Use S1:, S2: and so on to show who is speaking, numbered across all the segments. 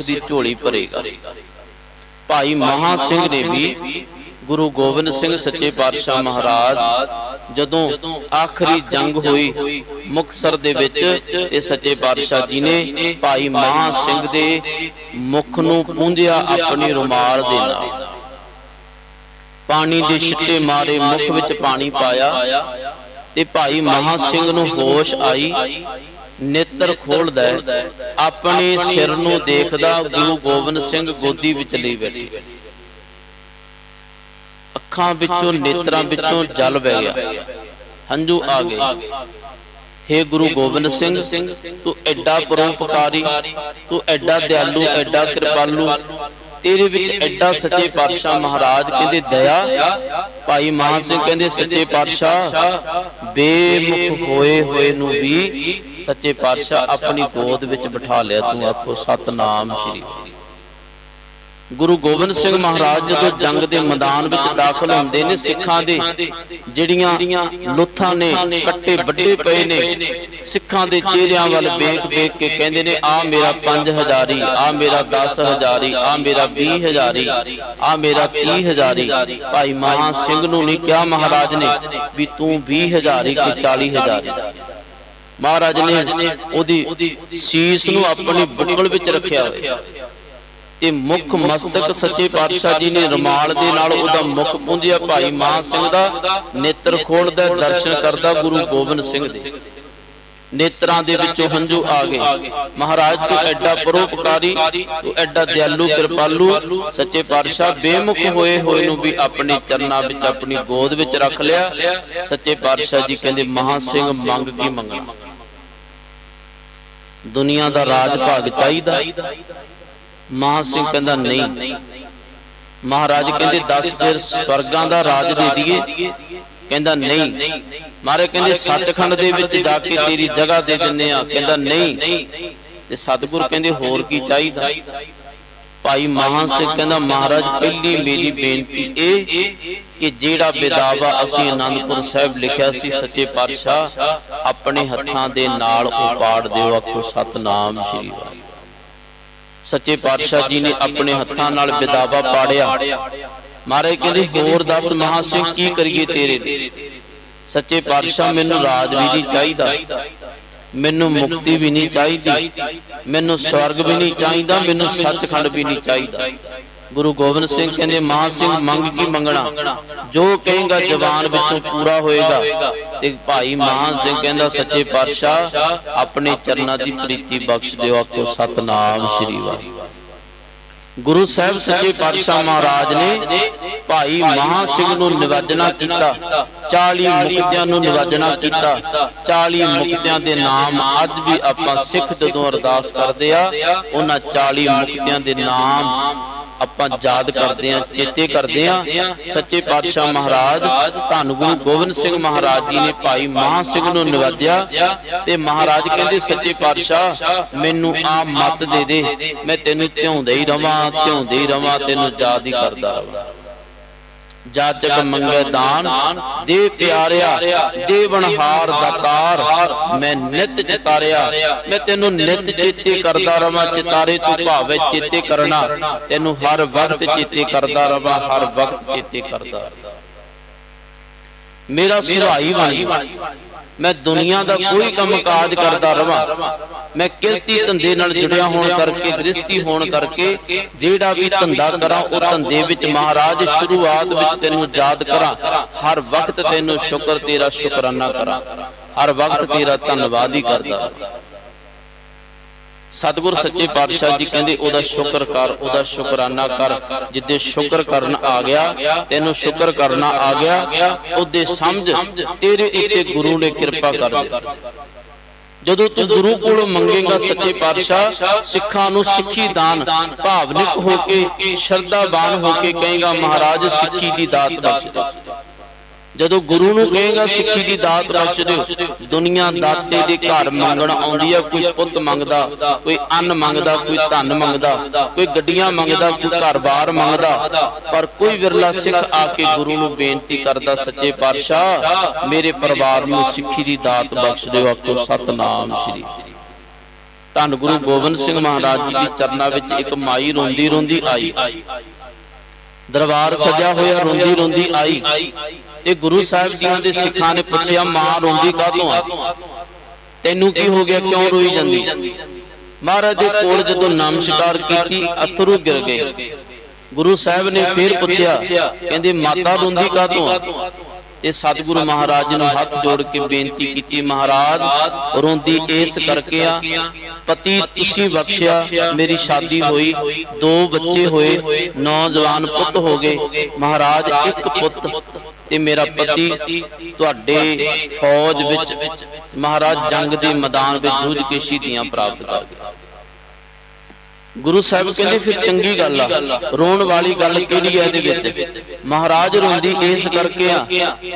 S1: ਸਿੱਖ ਦੀ ਝੋਲੀ ਭਰੇਗਾ। ਭਾਈ ਮਹਾ ਸਿੰਘ ਨੇ ਵੀ ਗੁਰੂ ਗੋਬਿੰਦ ਸਿੰਘ ਸੱਚੇ ਪਾਤਸ਼ਾਹ ਮਹਾਰਾਜ, ਜਦੋਂ ਆਖਰੀ ਜੰਗ ਹੋਈ ਮੁਕਸਰ ਦੇ ਵਿੱਚ, ਇਹ ਸੱਚੇ ਪਾਤਸ਼ਾਹ ਜੀ ਨੇ ਭਾਈ ਮਹਾ ਸਿੰਘ ਦੇ ਮੁਖ ਨੂੰ ਪੂੰਝਿਆ ਆਪਣੀ ਰੁਮਾਲ ਦੇ ਨਾਲ। ਪਾਣੀ ਦੇ ਛਿੱਟੇ ਮਾਰੇ ਮੁਖ ਵਿੱਚ ਪਾਣੀ ਪਾਇਆ ਤੇ ਭਾਈ ਮਹਾ ਸਿੰਘ ਨੂੰ ਹੋਸ਼ ਆਈ ਨੇਤਰ ਖੋਲਦਾ ਆਪਣੇ ਸਿਰ ਨੂੰ ਦੇਖਦਾ ਗੁਰੂ ਗੋਬਿੰਦ ਸਿੰਘ ਗੋਦੀ ਵਿੱਚ ਲਈ ਬੈਠੇ। ਅੱਖਾਂ ਵਿੱਚੋਂ ਨੇਤਰਾਂ ਵਿੱਚੋਂ ਜਲ ਵਹਿ ਗਿਆ ਹੰਝੂ ਆ ਗਏ। ਹੇ ਗੁਰੂ ਗੋਬਿੰਦ ਸਿੰਘ ਤੂੰ ਐਡਾ ਪਰਉਪਕਾਰੀ ਤੂੰ ਐਡਾ ਦਿਆਲੂ ਐਡਾ ਕਿਰਪਾਲੂ। ਤੇਰੇ ਵਿੱਚ ਐਡਾ ਸੱਚੇ ਪਾਤਸ਼ਾਹ ਮਹਾਰਾਜ ਕਹਿੰਦੇ ਦਇਆ। ਭਾਈ ਮਹਾ ਸਿੰਘ ਕਹਿੰਦੇ ਸੱਚੇ ਪਾਤਸ਼ਾਹ, ਬੇਮੁਖ ਹੋਏ ਹੋਏ ਨੂੰ ਵੀ ਸੱਚੇ ਪਾਤਸ਼ਾਹ ਆਪਣੀ ਗੋਦ ਵਿੱਚ ਬਿਠਾ ਲਿਆ, ਤੂੰ ਆਖੋ ਸਤਨਾਮ ਸ਼੍ਰੀ। ਗੁਰੂ ਗੋਬਿੰਦ ਸਿੰਘ ਮਹਾਰਾਜ ਜਦੋਂ ਜੰਗ ਦੇ ਮੈਦਾਨ ਵਿੱਚ ਦਾਖਲ ਹੁੰਦੇ ਨੇ ਸਿੱਖਾਂ ਦੇ, ਜਿਹੜੀਆਂ ਲੁੱਥਾਂ ਨੇ ਕੱਟੇ ਵੱਡੇ ਪਏ ਨੇ, ਸਿੱਖਾਂ ਦੇ ਚਿਹਰਿਆਂ ਵੱਲ ਵੇਖ ਵੇਖ ਕੇ ਕਹਿੰਦੇ ਨੇ, ਆ ਮੇਰਾ 5000ੀ ਆ ਮੇਰਾ 10000ੀ ਆ ਮੇਰਾ 20000ੀ ਆ ਮੇਰਾ 30000ੀ ਭਾਈ ਮਹਾ ਸਿੰਘ ਨੂੰ ਨਹੀਂ ਕਿਹਾ ਮਹਾਰਾਜ ਨੇ ਵੀ ਤੂੰ 20000ੀ ਕਿ 40000ੀ ਮਹਾਰਾਜ ਨੇ ਉਹਦੀ ਸੀਸ ਨੂੰ ਆਪਣੀ ਬੁੱਕਲ ਵਿੱਚ ਰੱਖਿਆ ਹੋਇਆ। ਤੇ ਮੁੱਖ ਮਸਤਕ ਸੱਚੇ ਪਾਤਸ਼ਾਹ ਜੀ ਨੇ ਰਮਾਲ ਦੇ ਨਾਲ ਉਹਦਾ ਮੁਖ ਪੁੰਝਿਆ ਭਾਈ ਮਾਨ ਸਿੰਘ ਦਾ ਨੇਤਰ ਖੋਲਦਾ, ਦਰਸ਼ਨ ਕਰਦਾ ਗੁਰੂ ਗੋਬਿੰਦ ਸਿੰਘ ਦੇ। ਨੇਤਰਾਂ ਦੇ ਵਿੱਚੋਂ ਹੰਝੂ ਆ ਗਏ। ਮਹਾਰਾਜ, ਤੂੰ ਐਡਾ ਪਰਉਪਕਾਰੀ, ਤੂੰ ਐਡਾ ਦਿਆਲੂ, ਕਿਰਪਾਲੂ, ਸੱਚੇ ਪਾਤਸ਼ਾਹ, ਬੇਮੁਖ ਹੋਏ ਹੋਏ ਨੂੰ ਵੀ ਆਪਣੇ ਚਰਨਾਂ ਵਿੱਚ, ਆਪਣੀ ਗੋਦ ਵਿੱਚ ਰੱਖ ਲਿਆ। ਸੱਚੇ ਪਾਤਸ਼ਾਹ ਜੀ ਕਹਿੰਦੇ, ਮਹਾ ਸਿੰਘ, ਮੰਗ ਕੀ ਮੰਗਣਾ? ਦੁਨੀਆ ਦਾ ਰਾਜ ਭਾਗ ਚਾਹੀਦਾ। ਮਹਾ ਸਿੰਘ ਕਹਿੰਦਾ ਨਹੀਂ। ਮਹਾਰਾਜ ਕਹਿੰਦੇ 10 ਫਿਰ, ਸਵਰਗਾਂ ਦਾ ਰਾਜ ਦੇ ਦਈਏ ਕਹਿੰਦਾ, ਨਹੀਂ। ਮਾਰੇ ਕਹਿੰਦੇ, ਸੱਚਖੰਡ ਦੇ ਵਿੱਚ ਜਾ ਕੇ ਤੇਰੀ ਜਗ੍ਹਾ ਦੇ ਦਿੰਨੇ ਆ। ਕਹਿੰਦਾ, ਨਹੀਂ। ਤੇ ਸਤਿਗੁਰ ਕਹਿੰਦੇ, ਹੋਰ ਕੀ ਚਾਹੀਦਾ? ਭਾਈ ਮਹਾ ਸਿੰਘ ਕਹਿੰਦਾ, ਮਹਾਰਾਜ, ਪਹਿਲੀ ਮੇਰੀ ਬੇਨਤੀ ਇਹ ਕਿ ਜਿਹੜਾ ਬਿਦਾਵਾ ਅਸੀਂ ਆਨੰਦਪੁਰ ਸਾਹਿਬ ਲਿਖਿਆ ਸੀ ਸੱਚੇ ਪਾਤਸ਼ਾਹ, ਆਪਣੇ ਹੱਥਾਂ ਦੇ ਨਾਲ ਉਪਾੜ ਦਿਓ, ਆਖੋ ਸਤਨਾਮ ਸ਼੍ਰੀ ਵਾਹਿਗੁਰੂ। ਸੱਚੇ ਪਾਤਸ਼ਾਹ ਜੀ ਨੇ ਆਪਣੇ ਹੱਥਾਂ ਨਾਲ ਬਿਦਾਵਾ ਪਾੜਿਆ। ਮਹਾਰਾਜ ਕਹਿੰਦੇ, ਹੋਰ ਦੱਸ ਮਹਾ ਸਿੰਘ ਕੀ ਕਰੀਏ ਤੇਰੇ ਲਈ ਸੱਚੇ ਪਾਤਸ਼ਾਹ, ਮੈਨੂੰ ਰਾਜ ਵੀ ਨਹੀਂ ਚਾਹੀਦਾ। ਮੈਨੂੰ ਮੁਕਤੀ ਵੀ ਨਹੀਂ ਚਾਹੀਦੀ। ਮੈਨੂੰ ਸਵਰਗ ਵੀ ਨਹੀਂ ਚਾਹੀਦਾ। ਮੈਨੂੰ ਸੱਚਖੰਡ ਵੀ ਨਹੀਂ ਚਾਹੀਦਾ। ਗੁਰੂ ਗੋਬਿੰਦ ਸਿੰਘ ਕਹਿੰਦੇ ਮਹਾ ਸਿੰਘ ਮੰਗ ਕੀ ਮੰਗਣਾ? ਜੋ ਕਹੇਗਾ ਜ਼ਬਾਨ ਵਿੱਚੋਂ ਪੂਰਾ ਹੋਏਗਾ ਤੇ ਭਾਈ ਮਹਾ ਸਿੰਘ ਕਹਿੰਦਾ ਸੱਚੇ ਪਾਤਸ਼ਾਹ ਆਪਣੇ ਚਰਨਾਂ ਦੀ ਪ੍ਰੀਤੀ ਬਖਸ਼ ਦਿਓ ਆਖੋ ਸਤਨਾਮ ਸ੍ਰੀ ਵਾਹਿਗੁਰੂ ਗੁਰੂ ਸਾਹਿਬ ਸੱਚੇ ਪਾਤਸ਼ਾਹ ਮਹਾਰਾਜ ਨੇ ਭਾਈ ਮਹਾ ਸਿੰਘ ਨੂੰ ਨਿਵਾਜਣਾ ਕੀਤਾ 40 ਮੁਕਤਿਆਂ ਨੂੰ ਨਿਵਾਜਣਾ ਕੀਤਾ 40 ਮੁਕਤਿਆਂ ਦੇ ਨਾਮ ਅੱਜ ਵੀ ਆਪਾਂ ਸਿੱਖ ਜਦੋਂ ਅਰਦਾਸ ਕਰਦੇ ਆ ਉਹਨਾਂ 40 ਮੁਕਤਿਆਂ ਦੇ ਨਾਮ ਆਪਾਂ ਯਾਦ ਕਰਦੇ ਆ ਚੇਤੇ ਕਰਦੇ ਆ ਸੱਚੇ ਪਾਤਸ਼ਾਹ ਮਹਾਰਾਜ, ਧੰਨ ਗੁਰੂ ਗੋਬਿੰਦ ਸਿੰਘ ਮਹਾਰਾਜ ਜੀ ਨੇ ਭਾਈ ਮਹਾ ਸਿੰਘ ਨੂੰ ਨਿਵਾਜਿਆ ਤੇ ਮਹਾਰਾਜ ਕਹਿੰਦੇ, ਸੱਚੇ ਪਾਤਸ਼ਾਹ, ਮੈਨੂੰ ਆ ਮਤ ਦੇ ਦੇ, ਮੈਂ ਤੈਨੂੰ ਧਿਆਉਂਦਾ ਹੀ ਰਵਾਂ, ਧਿਆਉਂਦਾ ਹੀ ਰਵਾਂ, ਤੈਨੂੰ ਯਾਦ ਹੀ ਕਰਦਾ ਰਵਾਂ। ਜਾਚਕ ਮੰਗੇ ਦਾਨ ਦੇ ਪਿਆਰਿਆ ਦੇਵਨਹਾਰ ਦਾਤਾਰ ਮੈਂ ਨਿਤ ਚਿਤਾਰਿਆ। ਮੈਂ ਤੈਨੂੰ ਨਿਤ ਚੇਤੇ ਕਰਦਾ ਰਵਾਂ ਚਿਤਾਰੇ ਤੂੰ ਭਾਵੇਂ ਚੇਤੇ ਕਰਨਾ। ਤੈਨੂੰ ਹਰ ਵਕਤ ਚੇਤੇ ਕਰਦਾ ਰਵਾਂ ਹਰ ਵਕਤ ਚੇਤੇ ਕਰਦਾ। ਮੇਰਾ ਸੁਭਾਈ ਬਣ ਮੈਂ ਦੁਨੀਆ ਦਾ ਕੋਈ ਕੰਮ ਕਾਜ ਕਰਦਾ ਰਵਾਂ। ਮੈਂ ਕਿਰਤੀ ਧੰਦੇ ਨਾਲ ਜੁੜਿਆ ਹੋਣ ਕਰਕੇ ਗ੍ਰਸਤੀ ਹੋਣ ਕਰਕੇ, ਜਿਹੜਾ ਵੀ ਧੰਦਾ ਕਰਾਂ, ਉਹ ਧੰਦੇ ਵਿੱਚ ਮਹਾਰਾਜ, ਸ਼ੁਰੂਆਤ ਵਿੱਚ ਤੈਨੂੰ ਯਾਦ ਕਰਾਂ। ਹਰ ਵਕਤ ਤੈਨੂੰ ਸ਼ੁਕਰ, ਤੇਰਾ ਸ਼ੁਕਰਾਨਾ ਕਰਾਂ। ਹਰ ਵਕਤ ਤੇਰਾ ਧੰਨਵਾਦ ਹੀ ਕਰਦਾ। ਸਤਿਗੁਰ ਸੱਚੇ ਪਾਤਸ਼ਾਹ ਜੀ ਕਹਿੰਦੇ, ਉਹਦਾ ਸ਼ੁਕਰ ਕਰ, ਉਹਦਾ ਸ਼ੁਕਰਾਨਾ ਕਰ। ਜਿੱਦੇ ਸ਼ੁਕਰ ਕਰਨ ਆ ਗਿਆ, ਤੈਨੂੰ ਸ਼ੁਕਰ ਕਰਨਾ ਆ ਗਿਆ, ਉਹਦੇ ਸਮਝ ਤੇਰੇ ਉੱਤੇ ਗੁਰੂ ਨੇ ਕਿਰਪਾ ਕਰ ਦਿੱਤੀ। ਜਦੋਂ ਤੂੰ ਗੁਰੂ ਕੋਲੋਂ ਮੰਗੇਗਾ ਸੱਚੇ ਪਾਤਸ਼ਾਹ ਸਿੱਖਾਂ ਨੂੰ ਸਿੱਖੀ ਦਾਨ ਭਾਵਨਿਕ ਹੋ ਕੇ ਸ਼ਰਧਾਵਾਨ ਹੋ ਕੇ ਕਹੇਗਾ ਮਹਾਰਾਜ ਸਿੱਖੀ ਦੀ ਦਾਤ ਬਖਸ਼ ਦੇ ਜਦੋਂ ਗੁਰੂ ਨੂੰ ਕਹੇਗਾ ਸਿੱਖੀ ਦੀ ਦਾਤ ਬਖਸ਼ ਦਿਓ ਦੁਨੀਆ ਦਾਤੇ ਦੇ ਘਰ ਮੰਗਣ ਆਉਂਦੀ ਆ ਕੋਈ ਪੁੱਤ ਮੰਗਦਾ ਕੋਈ ਅੰਨ ਮੰਗਦਾ ਕੋਈ ਧਨ ਮੰਗਦਾ ਕੋਈ ਗੱਡੀਆਂ ਮੰਗਦਾ ਕੋਈ ਘਰ-ਬਾਰ ਮੰਗਦਾ ਪਰ ਕੋਈ ਵਿਰਲਾ ਸਿੱਖ ਆ ਕੇ ਗੁਰੂ ਨੂੰ ਬੇਨਤੀ ਕਰਦਾ ਸੱਚੇ ਪਾਤਸ਼ਾਹ ਮੇਰੇ ਪਰਿਵਾਰ ਨੂੰ ਸਿੱਖੀ ਦੀ ਦਾਤ ਬਖਸ਼ ਦਿਓ ਆਖੋ ਸਤਨਾਮ ਸ੍ਰੀ। ਧੰਨ ਗੁਰੂ ਗੋਬਿੰਦ ਸਿੰਘ ਮਹਾਰਾਜ ਜੀ ਦੀ ਚਰਨਾਂ ਵਿੱਚ ਇੱਕ ਮਾਈ ਰੋਂਦੀ ਰੋਂਦੀ ਆਈ। ਦਰਬਾਰ ਸਜਿਆ ਹੋਇਆ ਰੋਂਦੀ ਰੋਂਦੀ ਆਈ। ਤੇ ਗੁਰੂ ਸਾਹਿਬ ਜੀਆਂ ਦੇ ਸਿੱਖਾਂ ਨੇ ਪੁੱਛਿਆ ਮਾਂ ਰੋਂਦੀ ਕਾਹਤੋਂ ਆ ਤੈਨੂੰ ਕੀ ਹੋ ਗਿਆ? ਕਿਉਂ ਰੋਈ ਜਾਂਦੀ? ਮਹਾਰਾਜ ਦੇ ਕੋਲ ਜਦੋਂ ਨਮਸਕਾਰ ਕੀਤੀ ਅਥਰੂ ਗਿਰ ਗਏ। ਗੁਰੂ ਸਾਹਿਬ ਨੇ ਫੇਰ ਪੁੱਛਿਆ ਕਹਿੰਦੇ ਮਾਤਾ ਰੋਂਦੀ ਕਾਹਤੋਂ ਆ? ਤੇ ਸਤਿਗੁਰੂ ਮਹਾਰਾਜ ਨੂੰ ਹੱਥ ਜੋੜ ਕੇ ਬੇਨਤੀ ਕੀਤੀ, ਮਹਾਰਾਜ, ਰੋਂਦੀ ਇਸ ਕਰਕੇ ਆ, ਪਤੀ ਤੁਸੀਂ ਬਖਸ਼ਿਆ, ਮੇਰੀ ਸ਼ਾਦੀ ਹੋਈ, ਦੋ ਬੱਚੇ ਹੋਏ, ਨੌਜਵਾਨ ਪੁੱਤ ਹੋ ਗਏ, ਮਹਾਰਾਜ, ਇੱਕ ਪੁੱਤ ਤੇ ਮੇਰਾ ਪਤੀ ਤੁਹਾਡੇ ਫੌਜ ਵਿੱਚ, ਮਹਾਰਾਜ, ਜੰਗ ਦੇ ਮੈਦਾਨ ਵਿੱਚ ਜੂਝ ਕੇ ਸ਼ਹੀਦੀਆਂ ਪ੍ਰਾਪਤ ਕਰ ਗਿਆ। ਗੁਰੂ ਸਾਹਿਬ ਕਹਿੰਦੇ ਫਿਰ ਚੰਗੀ ਗੱਲ ਆ। ਰੋਣ ਵਾਲੀ ਗੱਲ ਕਿਹੜੀ ਹੈ ਇਹਦੇ ਵਿੱਚ? ਮਹਾਰਾਜ ਰੋਂਦੀ ਇਸ ਕਰਕੇ ਆ।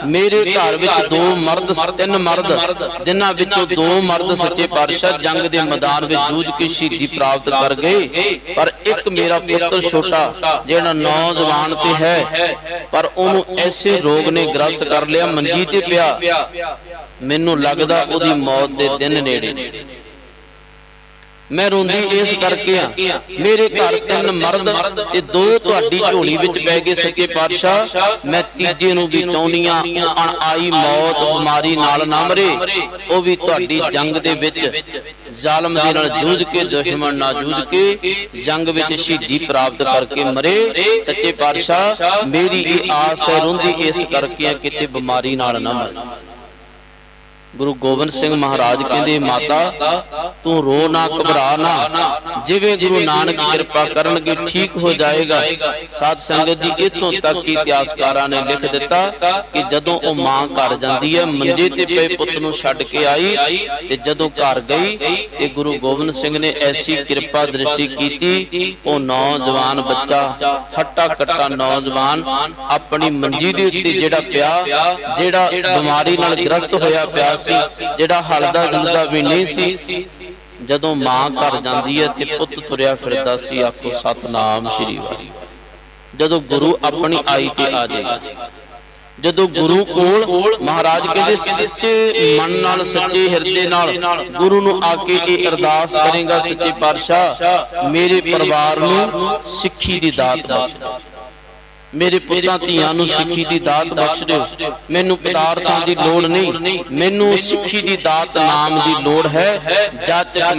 S1: ਮੇਰੇ ਘਰ ਵਿੱਚ ਦੋ ਮਰਦ ਤਿੰਨ ਮਰਦ ਜਿਨ੍ਹਾਂ ਵਿੱਚੋਂ ਦੋ ਮਰਦ ਸੱਚੇ ਪਾਤਸ਼ਾਹ ਜੰਗ ਦੇ ਮੈਦਾਨ ਵਿੱਚ ਜੂਝ ਕੇ ਸ਼ਹੀਦੀ ਪ੍ਰਾਪਤ ਕਰ ਗਏ। ਪਰ ਇੱਕ ਮੇਰਾ ਪੁੱਤਰ ਛੋਟਾ ਜਿਹੜਾ ਨੌਜਵਾਨ ਤੇ ਹੈ ਪਰ ਉਹਨੂੰ ਐਸੇ ਰੋਗ ਨੇ ਗ੍ਰਸਤ ਕਰ ਲਿਆ ਮੰਜੀ ਤੇ ਪਿਆ। ਮੈਨੂੰ ਲੱਗਦਾ ਉਹਦੀ ਮੌਤ ਦੇ ਦਿਨ ਨੇੜੇ ਨੇ ਮੈਂ ਰੋਂਦੀ ਇਸ ਕਰਕੇ ਆ ਮੇਰੇ ਘਰ ਤਿੰਨ ਮਰਦ ਤੇ ਦੋ ਤੁਹਾਡੀ ਝੋਲੀ ਵਿੱਚ ਪੈ ਗਏ ਸੱਚੇ ਪਾਤਸ਼ਾਹ। ਮੈਂ ਤੀਜੇ ਨੂੰ ਵੀ ਚਾਹੁੰਨੀ ਆ ਅਣ ਆਈ ਮੌਤ ਬਿਮਾਰੀ ਨਾਲ ਨਾ ਮਰੇ। ਉਹ ਵੀ ਤੁਹਾਡੀ ਜੰਗ ਦੇ ਵਿੱਚ ਜ਼ਾਲਮ ਦੇ ਨਾਲ ਜੂਝ ਕੇ ਦੁਸ਼ਮਣ ਨਾਲ ਜੂਝ ਕੇ ਜੰਗ ਵਿੱਚ ਸ਼ਹੀਦੀ ਪ੍ਰਾਪਤ ਕਰਕੇ ਮਰੇ। ਸੱਚੇ ਪਾਤਸ਼ਾਹ ਮੇਰੀ ਇਹ ਆਸ ਹੈ ਰੋਂਦੀ ਇਸ ਕਰਕੇ ਆ ਕਿਤੇ ਬਿਮਾਰੀ ਨਾਲ ਨਾ ਮਰੇ। ਗੁਰੂ ਗੋਬਿੰਦ ਸਿੰਘ ਮਹਾਰਾਜ ਕਹਿੰਦੇ ਮਾਤਾ ਤੂੰ ਰੋ ਨਾ ਘਬਰਾ ਨਾ। ਜਿਵੇਂ ਗੁਰੂ ਨਾਨਕ ਕਿਰਪਾ ਕਰਨਗੇ ਠੀਕ ਹੋ ਜਾਏਗਾ। ਸਾਧ ਸੰਗਤ ਜੀ ਇਥੋਂ ਤੱਕ ਕਿ ਇਤਿਹਾਸਕਾਰਾਂ ਨੇ ਲਿਖ ਦਿੱਤਾ ਕਿ ਜਦੋਂ ਉਹ ਮਾਂ ਘਰ ਜਾਂਦੀ ਹੈ ਮੰਜੇ ਤੇ ਪਏ ਪੁੱਤ ਨੂੰ ਛੱਡ ਕੇ ਆਈ ਤੇ ਜਦੋਂ ਘਰ ਗਈ ਤੇ ਗੁਰੂ ਗੋਬਿੰਦ ਸਿੰਘ ਨੇ ਐਸੀ ਕਿਰਪਾ ਦ੍ਰਿਸ਼ਟੀ ਕੀਤੀ ਉਹ ਨੌਜਵਾਨ ਬੱਚਾ ਹੱਟਾ ਕੱਟਾ ਨੌਜਵਾਨ ਆਪਣੀ ਮੰਜੀ ਦੇ ਉੱਤੇ ਜਿਹੜਾ ਪਿਆ ਜਿਹੜਾ ਬਿਮਾਰੀ ਨਾਲ ਗ੍ਰਸਤ ਹੋਇਆ ਪਿਆ ਸੀ, ਜਿਹੜਾ ਹਲਦਾ ਜੁਲਦਾ ਵੀ ਨਹੀਂ ਸੀ, ਜਦੋਂ ਮਾਂ ਘਰ ਜਾਂਦੀ ਹੈ ਤੇ ਪੁੱਤ ਤੁਰਿਆ ਫਿਰਦਾ ਸੀ ਆਖੋ, ਸਤਨਾਮ ਸ਼੍ਰੀ ਵਾਹਿਗੁਰੂ। ਜਦੋਂ ਗੁਰੂ ਆਪਣੀ ਆਈ ਤੇ ਆ ਜਾਏਗਾ ਜਦੋਂ ਗੁਰੂ ਕੋਲ ਮਹਾਰਾਜ ਕਹਿੰਦੇ, ਸੱਚੇ ਮਨ ਨਾਲ, ਸੱਚੇ ਹਿਰਦੇ ਨਾਲ ਗੁਰੂ ਨੂੰ ਆ ਕੇ ਇਹ ਅਰਦਾਸ ਕਰੇਗਾ, ਸੱਚੇ ਪਾਤਸ਼ਾਹ, ਮੇਰੇ ਪਰਿਵਾਰ ਨੂੰ ਸਿੱਖੀ ਦੀ ਦਾਤ ਬਖਸ਼ ਮੇਰੇ ਪੁੱਤਾਂ ਧੀਆਂ ਨੂੰ ਸਿੱਖੀ ਦੀ ਦਾਤ ਬਖਸ਼ ਦਿਓ। ਮੈਨੂੰ ਪਦਾਰਥਾਂ ਦੀ ਲੋੜ ਨਹੀਂ। ਮੈਨੂੰ ਸਿੱਖੀ ਦੀ ਦਾਤ ਨਾਮ ਦੀ ਲੋੜ ਹੈ। ਜਦ ਤੱਕ